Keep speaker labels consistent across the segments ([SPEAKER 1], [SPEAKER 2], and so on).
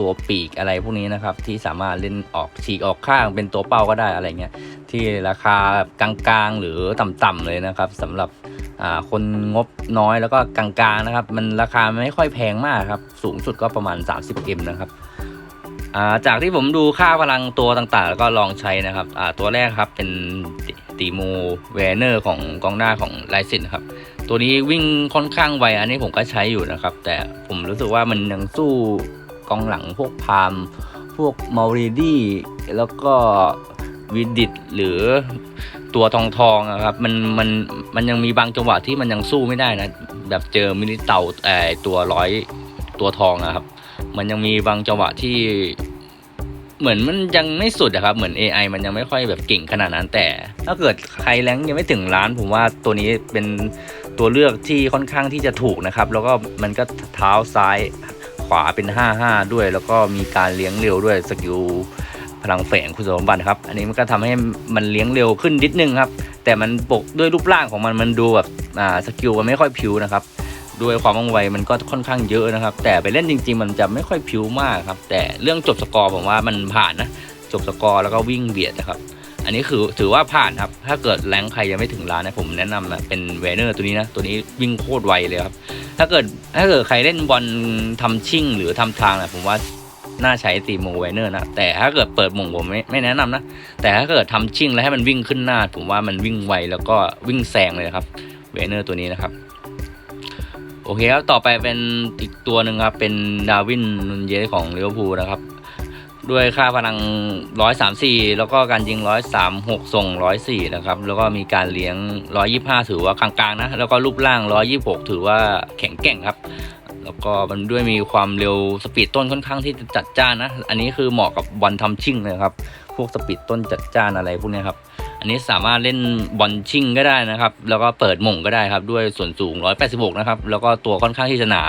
[SPEAKER 1] ตัวปีกอะไรพวกนี้นะครับ ที่สามารถเล่นออกฉีกออกข้างเป็นตัวเป้าก็ได้อะไรเงี้ยที่ราคากลางๆหรือต่ำๆเลยนะครับสำหรับคนงบน้อยแล้วก็กลางๆนะครับ มันราคาไม่ค่อยแพงมากครับ สูงสุดก็ประมาณ 30M นะครับาจากที่ผมดูค่าพลังตัวต่างๆ แล้วก็ลองใช้นะครับตัวแรกครับเป็นติติโมเวเนอร์ของกองหน้าของไลซินครับ ตัวนี้วิ่งค่อนข้างไวอันนี้ผมก็ใช้อยู่นะครับ แต่ผมรู้สึกว่ามันยังสู้ กองหลังพวกพามพวกมาริดี้แล้วก็วิดิตหรือตัวทองทองๆอะครับมันมันมันยังมีบางจังหวะที่มันยังสู้ไม่ได้นะแบบเจอมินิเต่าไออตัวร้อยตัวทองอะครับ มันยังมีบางจังหวะที่เหมือนมันยังไม่สุดอะครับ เหมือน AI มันยังไม่ค่อยแบบเก่งขนาดนั้นแต่ ถ้าเกิดใครแรงยังไม่ถึงล้าน ผมว่าตัวนี้เป็นตัวเลือกที่ค่อนข้างที่จะถูกนะครับ แล้วก็มันก็เท้าซ้าย ขวาเป็น 5-5 ด้วย แล้วก็มีการเลี้ยงเร็วด้วยสกิลพลังแฝงคุณสมบัติครับ อันนี้มันก็ทำให้มันเลี้ยงเร็วขึ้นนิดนึงครับ แต่มันปกด้วยรูปร่างของมันมันดูแบบอ่าสกิลมันไม่ค่อยผิวนะครับ ด้วยความว่องไวมันก็ค่อนข้างเยอะนะครับ แต่ไปเล่นจริง ๆ มันจะไม่ค่อยผิวมากครับ แต่เรื่องจบสกอร์ผมว่ามันผ่านนะ จบสกอร์แล้วก็วิ่งเบียดนะครับ อันนี้คือถือว่าผ่านครับ ถ้าเกิดแรงใครยังไม่ถึงล้านนะผมแนะนำนะเป็นเวเนอร์ตัวนี้นะ ตัวนี้วิ่งโคตรไวเลยครับ ถ้าเกิดถ้าเกิดใครเล่นบอลทำชิ่งหรือทำทางนะผมว่าน่าใช้ตีโมเวเนอร์นะแต่ถ้าเกิดเปิดหมงผมไม่ไม่แนะนำนะแต่ถ้าเกิดทำชิ่งแล้วให้มันวิ่งขึ้นหน้า ผมว่ามันวิ่งไวแล้วก็วิ่งแซงเลยนะครับเวเนอร์ตัวนี้นะครับโอเคครับ ต่อไปเป็นอีกตัวหนึ่งครับ เป็นดาวินนุนเยสของลิเวอร์พูลนะครับ ด้วยค่าพลัง 134 แล้วก็การยิง 136 ส่ง 104 นะครับ แล้วก็มีการเลี้ยง 125 ถือว่ากลางๆนะ แล้วก็รูปร่าง 126 ถือว่าแข็งแกร่งครับ แล้วก็มันด้วยมีความเร็วสปีดต้นค่อนข้างที่จะจัดจ้านนะ อันนี้คือเหมาะกับบอลทำชิ่งเลยครับ พวกสปีดต้นจัดจ้านอะไรพวกนี้ครับ อันนี้สามารถเล่นบอลชิ่งก็ได้นะครับ แล้วก็เปิดหม่งก็ได้ครับ ด้วยส่วนสูง 186 นะครับ แล้วก็ตัวค่อนข้างที่จะหนา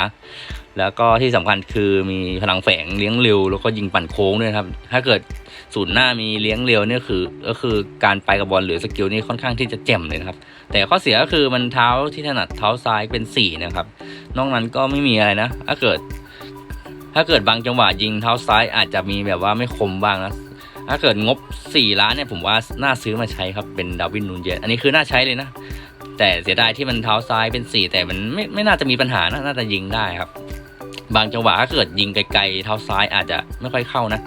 [SPEAKER 1] แล้วก็ที่สำคัญคือมีพลังแฝงเลี้ยงเร็ว แล้วก็ยิงปั่นโค้งด้วยครับ ถ้าเกิดศูนย์หน้ามีเลี้ยงเร็วเนี่ยคือ ก็คือการไปกับบอลหรือสกิลนี่ค่อนข้างที่จะแจ่มเลยนะครับ แต่ข้อเสียก็คือมันเท้าที่ถนัดเท้าซ้ายเป็นสี่นะครับ นอกนั้นก็ไม่มีอะไรนะ ถ้าเกิด ถ้าเกิดบางจังหวะยิงเท้าซ้ายอาจจะมีแบบว่าไม่คมบ้างนะ ถ้าเกิดงบ 4 ล้านเนี่ยผมว่าน่าซื้อมาใช้ครับเป็นดาวินนูนเยสอันนี้คือน่าใช้เลยนะ แต่เสียดายที่มันเท้าซ้ายเป็น 4 แต่มันไม่ไม่น่าจะมีปัญหานะน่าจะยิงได้ครับ บางจังหวะถ้าเกิดยิงไกลๆเท้าซ้ายอาจจะไม่ค่อยเข้านะ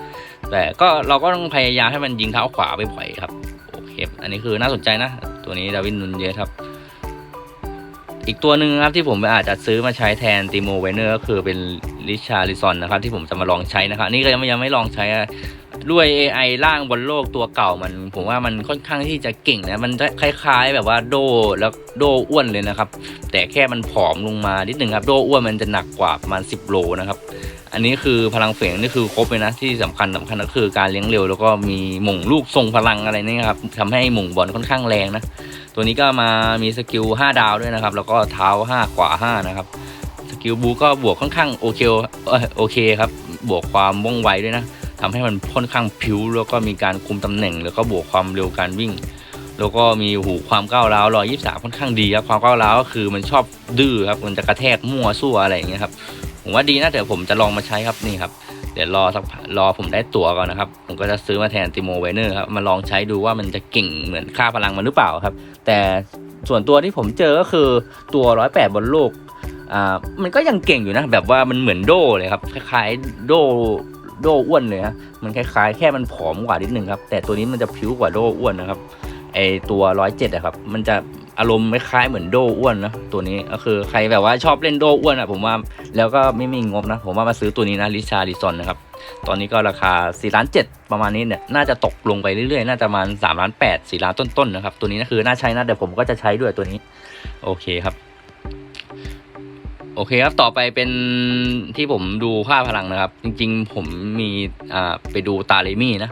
[SPEAKER 1] แต่ก็เราก็ต้องพยายามให้มันยิงเท้าขวาไปบ่อยครับโอเคอันนี้คือน่าสนใจนะ ตัวนี้ดาวินนูนเยสครับ อีกตัวหนึ่งครับที่ผมอาจจะซื้อมาใช้แทนติโมเวเนอร์ก็คือเป็นลิชาริซอนนะครับที่ผมจะมาลองใช้นะครับนี่ก็ยังไม่ยังไม่ลองใช้ ด้วย AI ร่างบนโลกตัวเก่ามัน ผมว่ามันค่อนข้างที่จะเก่งนะมันจะคล้ายๆ แบบว่าโดแล้วโดอ้วนเลยนะครับ แต่แค่มันผอมลงมานิดหนึ่งครับโดอ้วนมันจะหนักกว่าประมาณ10โลนะครับอันนี้คือพลังเสียงนี่คือครบเลยนะที่สำคัญสำคัญก็คือการเลี้ยงเร็วแล้วก็มีหม่งลูกทรงพลังอะไรนี่ครับทำให้หม่งบอลค่อนข้างแรงนะตัวนี้ก็มามีสกิล5ดาวด้วยนะครับ แล้วก็เท้า 5 ขวา 5 นะครับสกิลบูก็บวกค่อนข้างโอเคโอเคครับบวกความว่องไวด้วยนะ ทำให้มันค่อนข้างผิวแล้วก็มีการคุมตำแหน่ง แล้วก็บวกความเร็วการวิ่ง แล้วก็มีหูความก้าวร้าวรอยยี่สามค่อนข้างดีครับความก้าวร้าวก็คือมันชอบดื้อครับมันจะกระแทกมั่วซั่วอะไรอย่างเงี้ยครับผมว่าดีนะแต่ผมจะลองมาใช้ครับนี่ครับเดี๋ยวรอสักพักรอผมได้ตั๋วก่อนนะครับ ผมก็จะซื้อมาแทนติโมไวเนอร์ครับมาลองใช้ดูว่ามันจะเก่งเหมือนค่าพลังมันหรือเปล่าครับ แต่ส่วนตัวที่ผมเจอก็คือตัวร้อยแปดบนโลกอ่ามันก็ยังเก่งอยู่นะ แบบว่ามันเหมือนโดเลยครับ คล้ายๆโด โดอ้วนเลยฮะมันคล้ายๆ แค่มันผอมกว่านิดนึงครับ แต่ตัวนี้มันจะผิวกว่าโดอ้วนนะครับ ไอตัวร้อยเจ็ดอะครับ มันจะอารมณ์คล้ายเหมือนโดอ้วนนะตัวนี้ก็คือใครแบบว่าชอบเล่นโดอ้วนอะผมว่าแล้วก็ไม่มีงบนะ ผมว่ามาซื้อตัวนี้นะลิชาริซอนนะครับตอนนี้ก็ราคา4ล้าน7ประมาณนี้เนี่ยน่าจะตกลงไปเรื่อยๆ น่าจะประมาณ3ล้าน8 4ล้านต้นๆนะครับตัวนี้นะคือน่าใช้นะแต่ผมก็จะใช้ด้วยตัวนี้ โอเคครับ โอเคครับ ต่อไปเป็นที่ผมดูค่าพลังนะครับ จริง ๆ ผมมีอ่าไปดูตาเลมี่นะ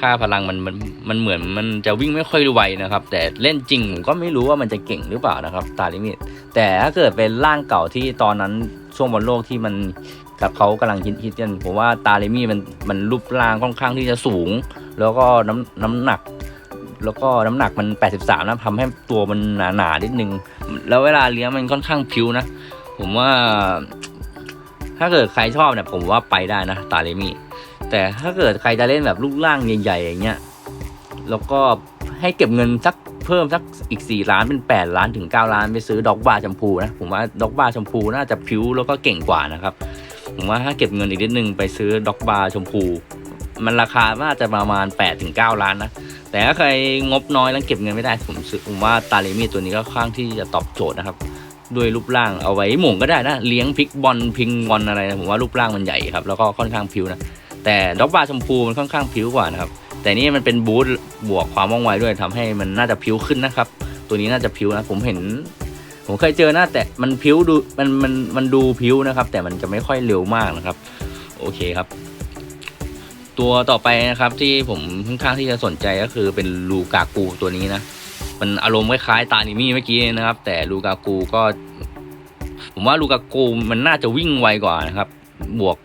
[SPEAKER 1] ค่าพลังมันมันมันเหมือนมันจะวิ่งไม่ค่อยไวนะครับ แต่เล่นจริงผมก็ไม่รู้ว่ามันจะเก่งหรือเปล่านะครับ ตาเลมี่แต่ถ้าเกิดเป็นร่างเก่าที่ตอนนั้นช่วงบอลโลกที่มันกับเขากำลังฮิตฮิตกันผมว่าตาเลมี่มันมันรูปร่างค่อนข้างที่จะสูง แล้วก็น้ำน้ำหนักแล้วก็น้ำหนักมัน 83นะทำให้ตัวมันหนาๆนิดนึง แล้วเวลาเลี้ยงมันค่อนข้างพิ้วนะ ผมว่า ถ้าเกิดใครชอบเนี่ยผมว่าไปได้นะตาเลมี่แต่ถ้าเกิดใครจะเล่นแบบลูกล่างใหญ่ๆอย่างเงี้ยแล้วก็ให้เก็บเงินสักเพิ่มสักอีก 4 ล้านเป็น 8 ล้านถึง 9 ล้านไปซื้อด็อกบาร์ชมพูนะ ผมว่าด็อกบาร์ชมพูน่าจะพิ้วแล้วก็เก่งกว่านะครับ ผมว่าถ้าเก็บเงินอีกนิดนึงไปซื้อด็อกบาร์ชมพู มันราคาน่าจะประมาณ8ถึง9ล้านนะ แต่ถ้าใครงบน้อยแล้วเก็บเงินไม่ได้ผมซื้อผมว่าตาเลมี่ตัวนี้ก็ค่อนข้างที่จะตอบโจทย์นะครับ ด้วยรูปร่างเอาไว้หม่งก็ได้นะ เลี้ยงพลิกบอลพิงบอลอะไรนะผมว่ารูปร่างมันใหญ่ครับ แล้วก็ค่อนข้างพิ้วนะ แต่ด็อกบาชมพูมันค่อนข้างพิ้วกว่านะครับ แต่นี่มันเป็นบูทบวกความว่องไวด้วยทำให้มันน่าจะพิ้วขึ้นนะครับ ตัวนี้น่าจะพิ้วนะ ผมเห็น ผมเคยเจอนะแต่มันพิ้วดูมันมันมันดูพิ้วนะครับ แต่มันจะไม่ค่อยเร็วมากนะครับ โอเคครับ ตัวต่อไปนะครับที่ผมค่อนข้างที่จะสนใจก็คือเป็นลูกากูตัวนี้นะ มันอารมณ์คล้ายๆตานิมี่เมื่อกี้นะครับ แต่ลูกากูก็ ผมว่าลูกากูมันน่าจะวิ่งไวกว่านะครับ บวก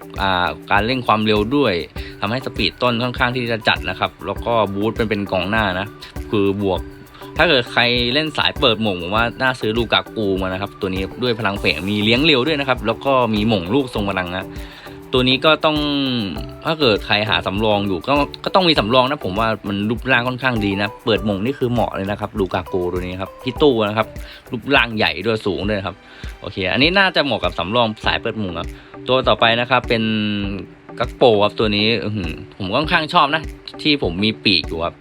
[SPEAKER 1] การเร่งความเร็วด้วยทำให้สปีดต้นค่อนข้างที่จะจัดนะครับ แล้วก็บูทเป็นเป็นกองหน้านะ คือบวก ถ้าเกิดใครเล่นสายเปิดหม่งผมว่าน่าซื้อลูกากูมานะครับ ตัวนี้ด้วยพลังเฝงมีเลี้ยงเร็วด้วยนะครับ แล้วก็มีหม่งลูกทรงพลังนะ ตัวนี้ก็ต้องถ้าเกิดใครหาสำรองอยู่ก็ก็ต้องมีสำรองนะผมว่ามันรูปร่างค่อนข้างดีนะ เปิดมงนี่คือเหมาะเลยนะครับลูกาโกตัวนี้ครับพี่ตู้นะครับ รูปร่างใหญ่ด้วยสูงด้วยครับ โอเค อันนี้น่าจะเหมาะกับสำรองสายเปิดมงครับตัวต่อไปนะครับเป็นกักโปครับตัวนี้ผมค่อนข้างชอบนะ ที่ผมมีปีกอยู่ครับ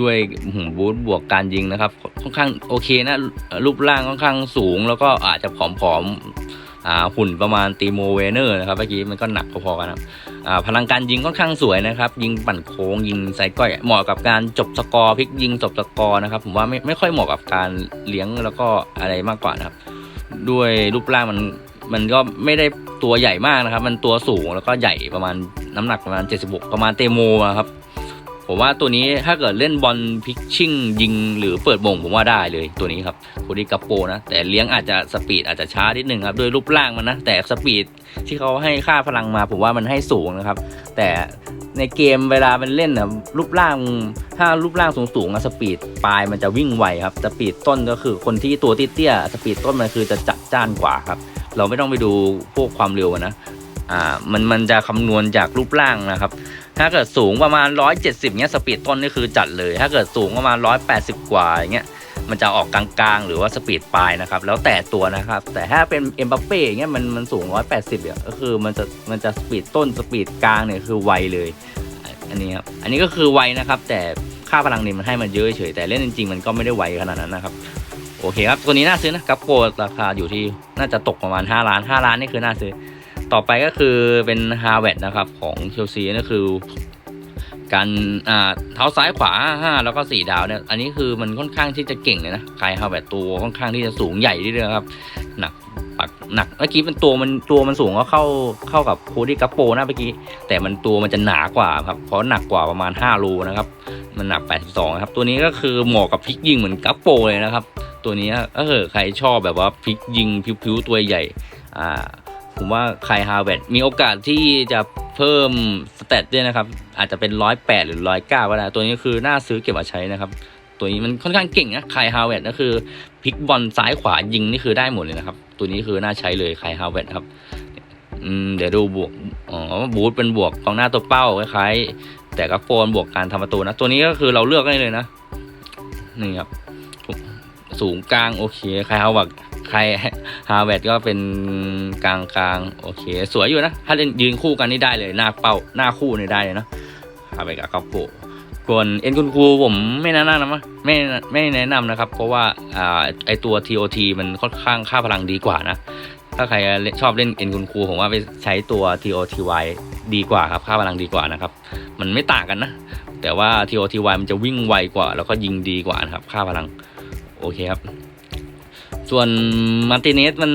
[SPEAKER 1] ด้วยอื้อหือบูทบวกการยิงนะครับ ค่อนข้างโอเคนะรูปร่างค่อนข้างสูง แล้วก็อาจจะผอมๆ หุ่นประมาณตีโมเวเนอร์นะครับเมื่อกี้มันก็หนักพอๆกันครับพลังการยิงค่อนข้างสวยนะครับ ยิงปั่นโค้งยิงไซก้อยเหมาะกับการจบสกอร์พลิกยิงจบสกอร์นะครับผมว่าไม่ไม่ค่อยเหมาะกับการเลี้ยงแล้วก็อะไรมากกว่านะครับ ด้วยรูปร่างมันมันก็ไม่ได้ตัวใหญ่มากนะครับ มันตัวสูงแล้วก็ใหญ่ประมาณน้ำหนักประมาณ 76 ประมาณเตโมครับ ผมว่าตัวนี้ถ้าเกิดเล่นบอลพิชชิ่งยิงหรือเปิดบ่งผมว่าได้เลยตัวนี้ครับโคดิกาโปนะ แต่เลี้ยงอาจจะสปีดอาจจะช้านิดนึงครับด้วยรูปร่างมันนะ แต่สปีดที่เขาให้ค่าพลังมา ผมว่ามันให้สูงนะครับ แต่ในเกมเวลามันเล่นนะรูปร่างถ้ารูปร่างสูงๆอะสปีดปลายมันจะวิ่งไวครับสปีดต้นก็คือคนที่ตัวเตี้ยสปีดต้นมันคือจะจัดจ้านกว่าครับ เราไม่ต้องไปดูพวกความเร็วนะ อ่ามันมันจะคำนวณจากรูปร่างนะครับ ถ้าเกิดสูงประมาณ 170เนี้ยสปีดต้นนี่คือจัดเลย ถ้าเกิดสูงประมาณ 180 กว่าอย่างเงี้ยมันจะออกกลางๆ หรือว่าสปีดปลายนะครับ แล้วแต่ตัวนะครับ แต่ถ้าเป็นเอ็มบัปเป้อย่างเงี้ยมันมันสูง 180เนี่ยก็คือมันจะมันจะสปีดต้นสปีดกลางเนี่ยคือไวเลย อันนี้ครับอันนี้ก็คือไวนะครับ แต่ค่าพลังนี่มันให้มันเยอะเฉยแต่เล่นจริงๆมันก็ไม่ได้ไวขนาดนั้นนะครับโอเคครับตัวนี้น่าซื้อนะกับโปรราคาอยู่ที่น่าจะตกประมาณ 5 ล้าน 5 ล้านนี่คือน่าซื้อ ต่อไปก็คือเป็นฮาเว d นะครับของเชลซีนั่นคือการอ่าเท้าซ้ายขวาห้าแล้วก็สี่ดาวเนี่ยอันนี้คือมันค่อนข้างที่จะเก่งเลยนะคายฮาเว d ตัวค่อนข้างที่จะสูงใหญ่ที่เดียวครับหนักปักหนักเมื่อกี้เป็นตัวมันตัวมันสูงก็เข้าเข้ากับโคดี้กัปโปนะเมื่อกี้แต่มันตัวมันจะหนากว่าครับเพราะหนักกว่าประมาณ5โลนะครับมันหนัก 82ครับตัวนี้ก็คือเหมาะกับพลิกยิงเหมือนกัปโปเลยนะครับ ตัวนี้ก็เออใครชอบแบบว่าพลิกยิงผิวๆตัวใหญ่อ่า ผมว่าใครฮาร์เวดมีโอกาสที่จะเพิ่มสเตตด้วยนะครับ อาจจะเป็นร้อยแปดหรือร้อยเก้าก็ได้ตัวนี้คือน่าซื้อเก็บมาใช้นะครับ ตัวนี้มันค่อนข้างเก่งนะใครฮาร์เวดก็คือพลิกบอลซ้ายขวายิงนี่คือได้หมดเลยนะครับ ตัวนี้คือน่าใช้เลยใครฮาร์เวดครับอืมเดี๋ยวดูบวกอ๋อบูทเป็นบวกกองหน้าตัวเป้าคล้ายๆแต่ก็โฟนบวกการทำประตูนะ ตัวนี้ก็คือเราเลือกได้เลยนะนี่ครับสูงกลางโอเคใครฮาร์เวดใคร ฮาเวดก็เป็นกลางกลางโอเค สวยอยู่นะ ถ้าเล่นยืนคู่กันนี่ได้เลย หน้าเป้าหน้าคู่นี่ได้เลยนะฮาเวดกับกัปโปส่วนเอ็นคุณครูผมไม่แนะนำนะไม่ไม่แนะนำนะครับ เพราะว่าอ่าไอตัว TOT มันค่อนข้างค่าพลังดีกว่านะถ้าใครชอบเล่นเอ็นคุณครูผมว่าไปใช้ตัว TOTY ดีกว่าครับค่าพลังดีกว่านะครับ มันไม่ต่างกันนะ แต่ว่า TOTY มันจะวิ่งไวกว่า แล้วก็ยิงดีกว่านะครับ ค่าพลัง โอเคครับ ส่วนมาร์ติเนสมัน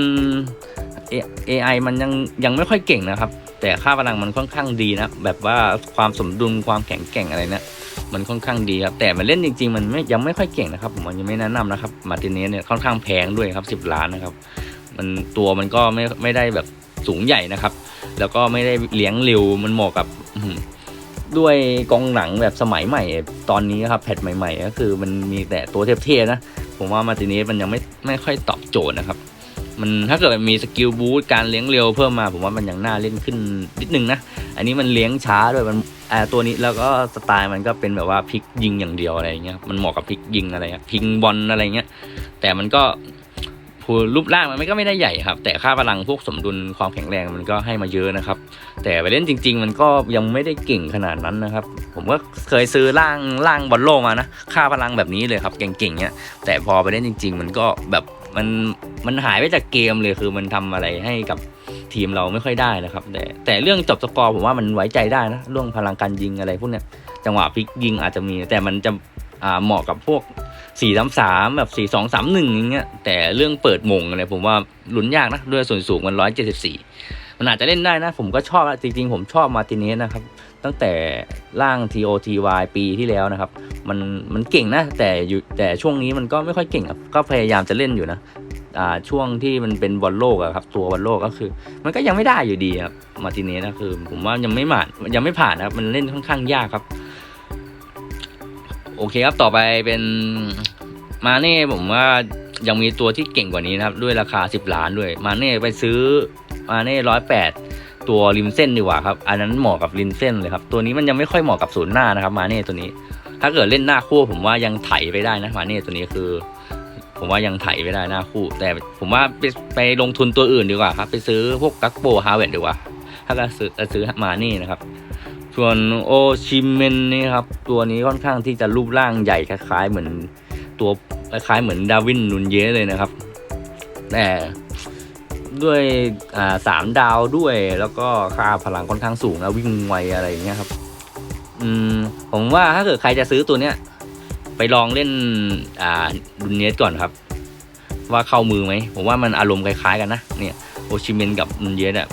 [SPEAKER 1] AI มันยังยังไม่ค่อยเก่งนะครับ แต่ค่าพลังมันค่อนข้างดีนะ แบบว่าความสมดุลความแข็งแกร่งอะไรเนี่ยมันค่อนข้างดีครับ แต่มันเล่นจริง ๆ มันไม่ยังไม่ค่อยเก่งนะครับ ผมยังไม่แนะนำนะครับ มาร์ติเนสเนี่ยค่อนข้างแพงด้วยครับ 10 ล้านนะครับ มันตัวมันก็ไม่ไม่ได้แบบสูงใหญ่นะครับ แล้วก็ไม่ได้เลี้ยงเร็ว มันเหมาะกับด้วยกองหลังแบบสมัยใหม่ ตอนนี้ครับแพทใหม่ ๆ ก็คือมันมีแต่ตัวเทพๆนะ ผมว่ามาติเนสมันยังไม่ไม่ค่อยตอบโจทย์นะครับ มันถ้าเกิดมีสกิลบูสต์การเลี้ยงเร็วเพิ่มมา ผมว่ามันยังน่าเล่นขึ้นนิดนึงนะ อันนี้มันเลี้ยงช้าด้วยมันอ่าตัวนี้แล้วก็สไตล์มันก็เป็นแบบว่าพลิกยิงอย่างเดียวอะไรเงี้ยมันเหมาะกับพลิกยิงอะไรพิงบอลอะไรเงี้ยแต่มันก็ ผู้รูปร่างมันไม่ก็ไม่ได้ใหญ่ครับ แต่ค่าพลังพวกสมดุลความแข็งแรงมันก็ให้มาเยอะนะครับ แต่ไปเล่นจริง ๆ มันก็ยังไม่ได้เก่งขนาดนั้นนะครับ ผมก็เคยซื้อร่างร่างบอลโลกมานะค่าพลังแบบนี้เลยครับเก่งๆเนี้ยแต่พอไปเล่นจริง ๆ มันก็แบบมันมันหายไปจากเกมเลยคือมันทำอะไรให้กับทีมเราไม่ค่อยได้นะครับ แต่แต่เรื่องจบสกอร์ผมว่ามันไว้ใจได้นะเรื่องพลังการยิงอะไรพวกเนี้ยจังหวะพลิกยิงอาจจะมีแต่มันจะเหมาะกับพวก สี่สามสามแบบสี่สองสามหนึ่งอย่างเงี้ยแต่เรื่องเปิดมงอะไรผมว่าลุ้นยากนะด้วยส่วนสูงมันร้อยเจ็ดสิบสี่มันอาจจะเล่นได้นะ ผมก็ชอบจริงๆ ผมชอบมาติเนสนะครับ ตั้งแต่ร่าง TOTY ปีที่แล้วนะครับ มันมันเก่งนะ แต่อยู่แต่ช่วงนี้มันก็ไม่ค่อยเก่งครับก็พยายามจะเล่นอยู่นะอ่าช่วงที่มันเป็นบอลโลกอะครับ ตัวบอลโลกก็คือ มันก็ยังไม่ได้อยู่ดีครับมาติเนสนะคือ ผมว่ายังไม่ผ่านยังไม่ผ่านนะครับมันเล่นค่อนข้างยากครับ อเคครับต่อไปเป็นมาเน่ผมว่ายังมีตัวที่เก่งกว่านี้นะครับ ด้วยราคา 10 ล้านด้วย มาเน่ไปซื้อมาเน่ร้อยแปดตัวริมเส้นดีกว่าครับ อันนั้นเหมาะกับริมเส้นเลยครับ ตัวนี้มันยังไม่ค่อยเหมาะกับศูนย์หน้านะครับ มาเน่ตัวนี้ ถ้าเกิดเล่นหน้าคู่ผมว่ายังไถไปได้นะมาเน่ตัวนี้คือ ผมว่ายังไถไปได้หน้าคู่ แต่ผมว่าไปไปลงทุนตัวอื่นดีกว่าครับ ไปซื้อพวกกักโปฮาวเวดดีกว่า ถ้าจะซื้อจะซื้อมาเน่นะครับ ส่วนโอชิเมนนี่ครับ ตัวนี้ค่อนข้างที่จะรูปร่างใหญ่คล้ายๆเหมือนตัวคล้ายๆเหมือนดาวินนุนเยสเลยนะครับ แต่ด้วยสามดาวด้วยแล้วก็ค่าพลังค่อนข้างสูงนะวิ่งไวอะไรอย่างเงี้ยครับ อืมผมว่าถ้าเกิดใครจะซื้อตัวเนี้ย ไปลองเล่นอ่าดุนเนสก่อนครับ ว่าเข้ามือไหมผมว่ามันอารมณ์คล้ายๆกันนะเนี่ยโอชิเมนกับนุนเยสอะ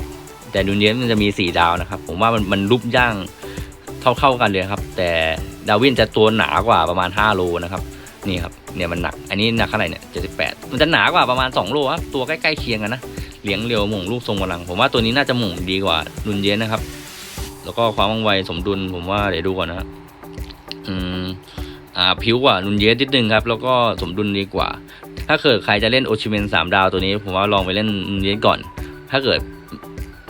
[SPEAKER 1] แต่นุนเยสมันจะมีสี่ดาวนะครับ ผมว่ามันมันรูปย่างเท่าๆกันเลยครับ แต่ดาวินจะตัวหนากว่าประมาณ 5 โลนะครับนี่ครับเนี่ยมันหนัก อันนี้หนักเท่าไหร่เนี่ย78มันจะหนากว่าประมาณ 2 โลครับตัวใกล้ๆเคียงกันนะเลี้ยงเร็วหม่งลูกทรงพลัง ผมว่าตัวนี้น่าจะหม่งดีกว่านุนเยสนนะครับ แล้วก็ความว่องไวสมดุลผมว่าเดี๋ยวดูก่อนนะอืมอ่าผิวกว่านุนเยสนิดนึงครับ แล้วก็สมดุลดีกว่า ถ้าเกิดใครจะเล่นโอชิเมนสามดาวตัวนี้ ผมว่าลองไปเล่นนุนเยสก่อน ถ้าเกิด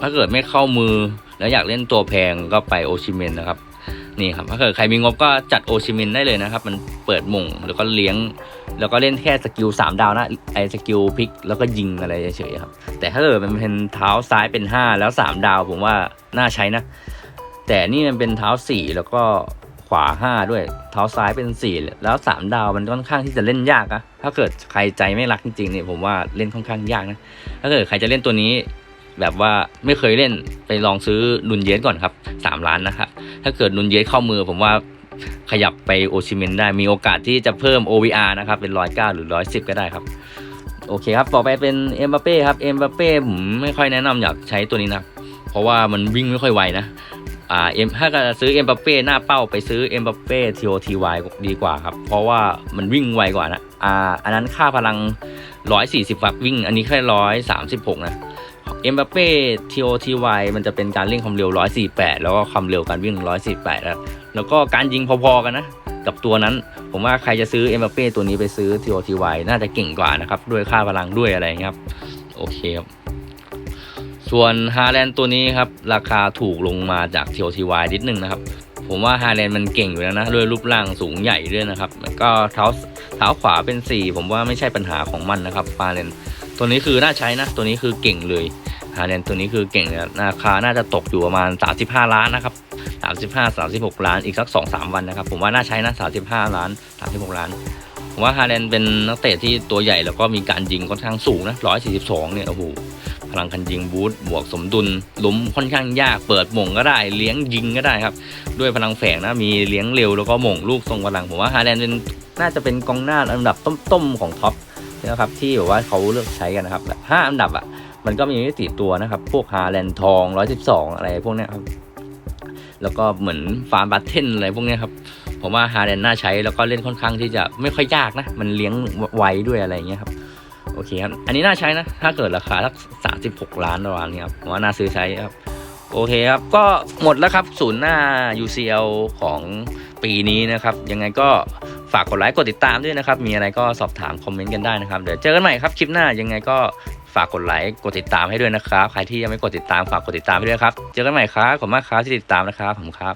[SPEAKER 1] ถ้าเกิดไม่เข้ามือ แล้วอยากเล่นตัวแพงก็ไปโอชิเมนนะครับนี่ครับถ้าเกิดใครมีงบก็จัดโอชิเมนได้เลยนะครับ มันเปิดม่งแล้วก็เลี้ยง แล้วก็เล่นแค่สกิลสามดาวนะไอสกิลพลิกแล้วก็ยิงอะไรเฉยๆครับแต่ถ้าเกิดมันเป็นเท้าซ้ายเป็นห้าแล้วสามดาวผมว่าน่าใช้นะ แต่นี่มันเป็นเท้าสี่แล้วก็ขวาห้าด้วย เท้าซ้ายเป็นสี่แล้วสามดาวมันค่อนข้างที่จะเล่นยากนะถ้าเกิดใครใจไม่รักจริงๆเนี่ยผมว่าเล่นค่อนข้างยากนะถ้าเกิดใครจะเล่นตัวนี้ แบบว่าไม่เคยเล่นไปลองซื้อนุนเยสก่อนครับสามล้านนะครับถ้าเกิดนุนเยสเข้ามือผมว่าขยับไปโอชิเมนได้มีโอกาสที่จะเพิ่ม OVR นะครับ เป็นร้อยเก้าหรือร้อยสิบก็ได้ครับ โอเคครับ ต่อไปเป็นเอ็มบัปเป้ครับเอ็มบัปเป้ผมไม่ค่อยแนะนำอยากใช้ตัวนี้นะเพราะว่ามันวิ่งไม่ค่อยไวนะอ่าเอ็มถ้าจะซื้อเอ็มบัปเป้หน้าเป้าไปซื้อเอ็มบัปเป้ทีโอทีวดีกว่าครับ เพราะว่ามันวิ่งไวกว่านะอ่าอันนั้นค่าพลัง 140ครับวิ่งอันนี้แค่136นะ เอ็มบัปเป้ทีโอทีวมันจะเป็นการเร่งความเร็ว 148 แล้วก็ความเร็วการวิ่ง 148 แล้ว แล้วก็การยิงพอๆกันนะ กับตัวนั้น ผมว่าใครจะซื้อเอ็มบัปเป้ตัวนี้ไปซื้อทีโอทีวน่าจะเก่งกว่านะครับ ด้วยค่าพลังด้วยอะไรครับ โอเคครับ ส่วนฮาแลนด์ตัวนี้ครับ ราคาถูกลงมาจากทีโอทีวนิดนึงนะครับ ผมว่าฮาแลนด์มันเก่งอยู่แล้วนะ ด้วยรูปร่างสูงใหญ่ด้วยนะครับ แล้วก็เท้าเท้าขวาเป็น 4 ผมว่าไม่ใช่ปัญหาของมันนะครับฮาแลนด์ ตัวนี้คือน่าใช้นะ ตัวนี้คือเก่งเลยฮาแลนด์ตัวนี้คือเก่งนะราคาน่าจะตกอยู่ประมาณ 35 ล้านนะครับ35 36 ล้านอีกสัก 2-3 วันนะครับ ผมว่าน่าใช้นะ35 ล้าน 36 ล้านผมว่าฮาแลนด์เป็นนักเตะที่ตัวใหญ่แล้วก็มีการยิงค่อนข้างสูงนะ 142 เนี่ย โอ้โห พลังการยิงบูทบวกสมดุลล้มค่อนข้างยาก เปิดหม่งก็ได้ เลี้ยงยิงก็ได้ครับ ด้วยพลังแฝงนะ มีเลี้ยงเร็วแล้วก็หม่งลูกทรงพลัง ผมว่าฮาแลนด์เป็นน่าจะเป็นกองหน้าอันดับต้มๆของท็อป นะครับที่แบบว่าเขาเลือกใช้กันนะครับแบบห้าอันดับอะมันก็มีไม่กี่ตัวนะครับ พวกฮาแลนด์ทอง112อะไรพวกเนี้ยครับแล้วก็เหมือนฟาร์มบัตเทนอะไรพวกนี้ครับ ผมว่าฮาแลนน่าใช้แล้วก็เล่นค่อนข้างที่จะไม่ค่อยยากนะ มันเลี้ยงไวด้วยอะไรอย่างเงี้ยครับ โอเคครับ อันนี้น่าใช้นะ ถ้าเกิดราคาสัก36ล้านประมาณนี้ครับผมว่าน่าซื้อใช้ครับ โอเคครับ ก็หมดแล้วครับ ศูนย์หน้า UCL ของปีนี้นะครับ ยังไงก็ ฝากกดไลค์กดติดตามด้วยนะครับ มีอะไรก็สอบถามคอมเมนต์กันได้นะครับ เดี๋ยวเจอกันใหม่ครับคลิปหน้ายังไงก็ฝากกดไลค์กดติดตามให้ด้วยนะครับ ใครที่ยังไม่กดติดตามฝากกดติดตามให้ด้วยครับ เจอกันใหม่ครับขอบคุณมากครับที่ติดตามนะครับผมครับ